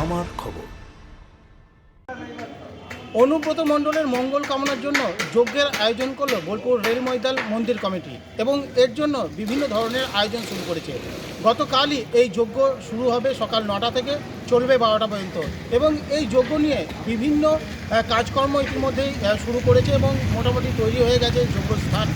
আমার খবর। অনুব্রত মণ্ডলের মঙ্গল কামনার জন্য যজ্ঞের আয়োজন করল বোলপুর রেল ময়দান মন্দির কমিটি এবং এর জন্য বিভিন্ন ধরনের আয়োজন শুরু করেছে। গতকালই এই যজ্ঞ শুরু হবে সকাল নটা থেকে চলবে বারোটা পর্যন্ত এবং এই যজ্ঞ নিয়ে বিভিন্ন কাজকর্ম ইতিমধ্যেই শুরু করেছে এবং মোটামুটি তৈরি হয়ে গেছে যজ্ঞ স্থান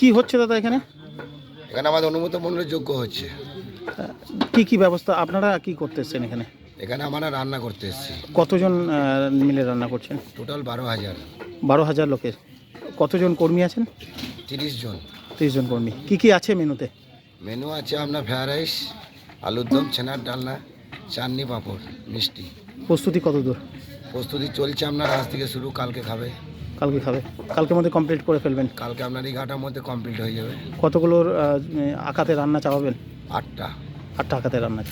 কি হচ্ছে দাদা এখানে? এখানে আমাদের অনুমত মণ্ডলের যোগ্য হচ্ছে। কি কি ব্যবস্থা আপনারা কি করতে এসছেন এখানে? এখানে আমরা রান্না করতে এসেছি। কতজন আহ, মিলে রান্না করছেন? টোটাল বারো হাজার। বারো হাজার লোকের। কতজন কর্মী আছেন? তিরিশ জন। তিরিশ জন কর্মী। কি কি আছে মেনুতে? মেনু আছে আপনার ফ্রায়েড রাইস আলুর দম ছেনার ডালনা চাটনি পাঁপড় মিষ্টি। প্রস্তুতি কত দূর? প্রস্তুতি চলছে আপনার আজ থেকে শুরু কালকে খাবে। কালকে খাবে। কালকের মধ্যে কমপ্লিট করে ফেলবেন। কালকে আপনার এই ঘাটার মধ্যে কমপ্লিট হয়ে যাবে। কতগুলোর আহ, আকাতে রান্না চাপাবেন আটটা। আটটা আকাতে রান্না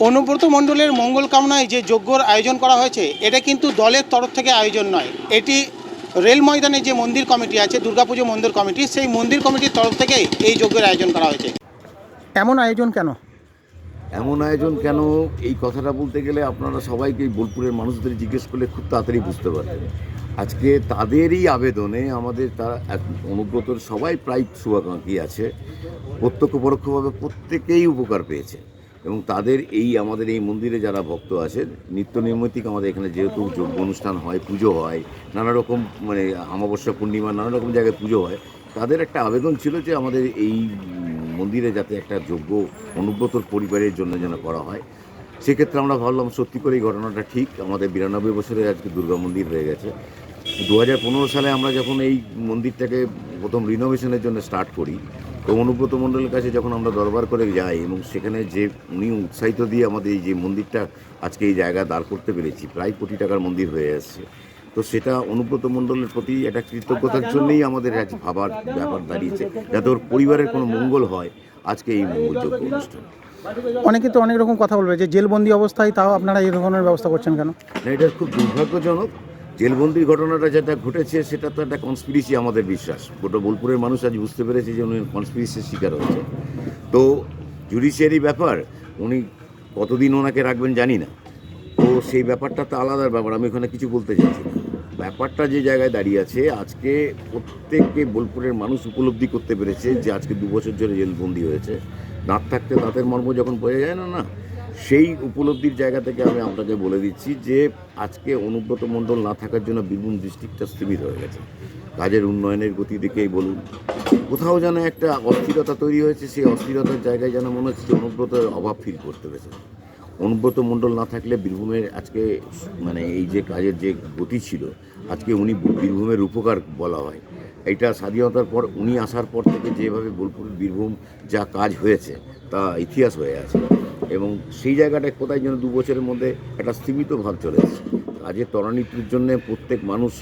অনুব্রত মণ্ডলের মঙ্গল কামনায় যে যজ্ঞর আয়োজন করা হয়েছে এটা কিন্তু দলের তরফ থেকে আয়োজন নয়। এটি রেল ময়দানে যে মন্দির কমিটি আছে দুর্গাপুজো মন্দির কমিটি সেই মন্দির কমিটির তরফ থেকেই এই যজ্ঞের আয়োজন করা হয়েছে। এমন আয়োজন কেন? এমন আয়োজন কেন? এই কথাটা বলতে গেলে আপনারা সবাইকে বোলপুরের মানুষদের জিজ্ঞেস করলে খুব তাড়াতাড়ি বুঝতে পারবেন। আজকে তাদেরই আবেদনে আমাদের তারা এক- অনুব্রতর সবাই প্রায় শুভাকাঙ্ক্ষী আছে। প্রত্যক্ষ পরোক্ষভাবে প্রত্যেকেই উপকার পেয়েছে। এবং তাদের এই, আমাদের এই মন্দিরে যারা ভক্ত আছে, নিত্য নৈমিত্তিক আমাদের এখানে যেহেতু যোগ্য অনুষ্ঠান হয়, পুজো হয়, নানা রকম মানে অমাবস্যা, পূর্ণিমা, নানা রকম জায়গায় পুজো হয়, তাদের একটা আবেদন ছিল যে আমাদের এই মন্দিরে যাতে একটা যোগ্য অনুব্রতর পরিবারের জন্য যেন করা হয়। সেক্ষেত্রে আমরা ভাবলাম, সত্যি করে এই ঘটনাটা ঠিক, আমাদের বিরানব্বই বছরে আজকে দুর্গা মন্দির হয়ে গেছে। দু হাজার পনেরো সালে আমরা যখন এই মন্দিরটাকে প্রথম রিনোভেশনের জন্য স্টার্ট করি তো অনুব্রত মণ্ডলের কাছে যখন আমরা দরবার করে যাই এবং সেখানে যে উনি উৎসাহিত দিয়ে আমাদের এই যে মন্দিরটা আজকে এই জায়গায় দাঁড় করতে পেরেছি প্রায় কোটি টাকার মন্দির হয়ে আসছে। তো সেটা অনুব্রত মণ্ডলের প্রতি একটা কৃতজ্ঞতার জন্যই আমাদের আজ ভাবার ব্যাপার দাঁড়িয়েছে যাতে ওর পরিবারের কোনো মঙ্গল হয় আজকে এই মঙ্গলযোগ্য অনুষ্ঠান। অনেকে তো অনেক রকম কথা বলবে যে জেলবন্দি অবস্থায় তাও আপনারা এই ধরনের ব্যবস্থা করছেন কেন? এটা খুব দুর্ভাগ্যজনক। জেলবন্দির ঘটনাটা যেটা ঘটেছে, সেটা তো একটা কনস্পিরেসি আমাদের বিশ্বাস। গোটা বোলপুরের মানুষ আজ বুঝতে পেরেছে যে উনি কনস্পিরেসির শিকার হয়েছে। তো জুডিশিয়ারি ব্যাপার, উনি কতদিন ওনাকে রাখবেন জানি না। তো সেই ব্যাপারটা তো আলাদার ব্যাপার, আমি ওখানে কিছু বলতে চাইছি না। ব্যাপারটা যে জায়গায় দাঁড়িয়ে আছে, আজকে প্রত্যেককে বোলপুরের মানুষ উপলব্ধি করতে পেরেছে যে আজকে দু বছর ধরে জেলবন্দি হয়েছে। দাঁত থাকতে দাঁতের মর্ম যখন বোঝা যায় না না সেই উপলব্ধির জায়গা থেকে আমি আপনাকে বলে দিচ্ছি যে আজকে অনুব্রত মণ্ডল না থাকার জন্য বীরভূম ডিস্ট্রিক্টটা স্থিমিত হয়ে গেছে। কাজের উন্নয়নের গতি দেখেই বলুন। কোথাও যেন একটা অস্থিরতা তৈরি হয়েছে, সেই অস্থিরতার জায়গায় যেন মনে হচ্ছে অনুব্রতের অভাব ফিল করতে পেরেছে। অনুব্রত মণ্ডল না থাকলে বীরভূমের আজকে মানে এই যে কাজের যে গতি ছিল, আজকে উনি বীরভূমের উপকার বলা হয়। এইটা স্বাধীনতার পর, উনি আসার পর থেকে যেভাবে বোলপুর, বীরভূম যা কাজ হয়েছে, তা ইতিহাস হয়ে আছে। এবং সেই জায়গাটায় কোথায় যেন দু বছরের মধ্যে একটা স্থিমিত ভাব চলে এসেছে। কাজের ত্বরান্বিতির জন্য প্রত্যেক মানুষ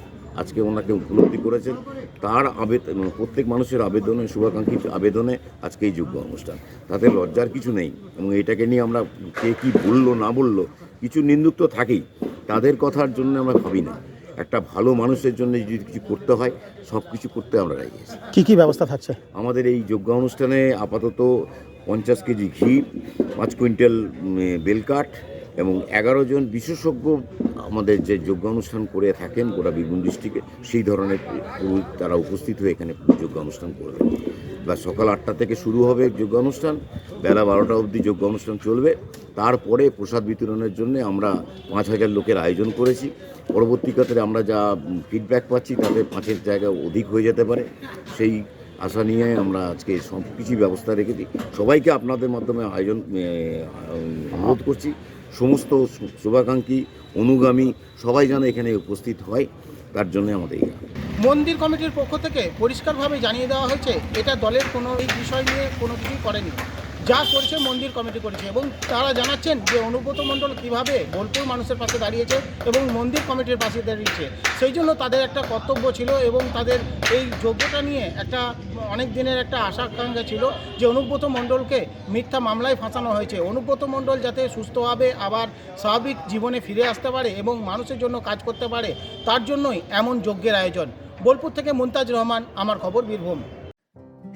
আজকে ওনাকে উপলব্ধি করেছেন। তার আবেদন প্রত্যেক মানুষের আবেদনে শুভাকাঙ্ক্ষী আবেদনে আজকে এই যোগ্য অনুষ্ঠান। তাতে লজ্জার কিছু নেই এবং এটাকে নিয়ে আমরা কে কী বলল না বলল কিছু নিন্দুক তো থাকেই। তাদের কথার জন্য আমরা ভাবি না। একটা ভালো মানুষের জন্য যদি কিছু করতে হয় সব কিছু করতে আমরা রাজি আছি। কি কি ব্যবস্থা থাকছে? আমাদের এই যোগ্য অনুষ্ঠানে আপাতত পঞ্চাশ কেজি ঘি, পাঁচ কুইন্টাল বেলকাঠ এবং এগারো জন বিশেষজ্ঞ আমাদের যে যোগ্য অনুষ্ঠান করে থাকেন গোটা বীরভূম ডিস্ট্রিক্টে, সেই ধরনের তারা উপস্থিত হয়ে এখানে যোগ্য অনুষ্ঠান করবেন বা সকাল আটটা থেকে শুরু হবে যোগ্য অনুষ্ঠান বেলা বারোটা অবধি যোগ্য অনুষ্ঠান চলবে। তারপরে প্রসাদ বিতরণের জন্য আমরা পাঁচ হাজার লোকের আয়োজন করেছি। পরবর্তীকালে আমরা যা ফিডব্যাক পাচ্ছি তাতে পাঁচের জায়গা অধিক হয়ে যেতে পারে। সেই আশা নিয়ে আমরা আজকে সব কিছু ব্যবস্থা রেখেছি সবাইকে আপনাদের মাধ্যমে আয়োজন অনুরোধ করছি। সমস্ত শুভাকাঙ্ক্ষী, অনুগামী সবাই যেন এখানে উপস্থিত হয়, তার জন্য আমাদের মন্দির কমিটির পক্ষ থেকে পরিষ্কারভাবে জানিয়ে দেওয়া হয়েছে, এটা দলের কোনো এই বিষয় নিয়ে কোনো কিছুই করেনি। যা করছে, মন্দির কমিটি করেছে এবং তারা জানাচ্ছেন যে অনুব্রত মণ্ডল কীভাবে বোলপুর মানুষের পাশে দাঁড়িয়েছে এবং মন্দির কমিটির পাশে দাঁড়িয়েছে। সেই জন্য তাদের একটা কর্তব্য ছিল এবং তাদের এই যোগ্যতা নিয়ে একটা অনেক দিনের একটা আশা আকাঙ্ক্ষা ছিল যে অনুব্রত মণ্ডলকে মিথ্যা মামলায় ফাঁসানো হয়েছে। অনুব্রত মণ্ডল যাতে সুস্থভাবে আবার স্বাভাবিক জীবনে ফিরে আসতে পারে এবং মানুষের জন্য কাজ করতে পারে, তার জন্যই এমন যজ্ঞের আয়োজন। বোলপুর থেকে মুমতাজ রহমান, আমার খবর বীরভূম।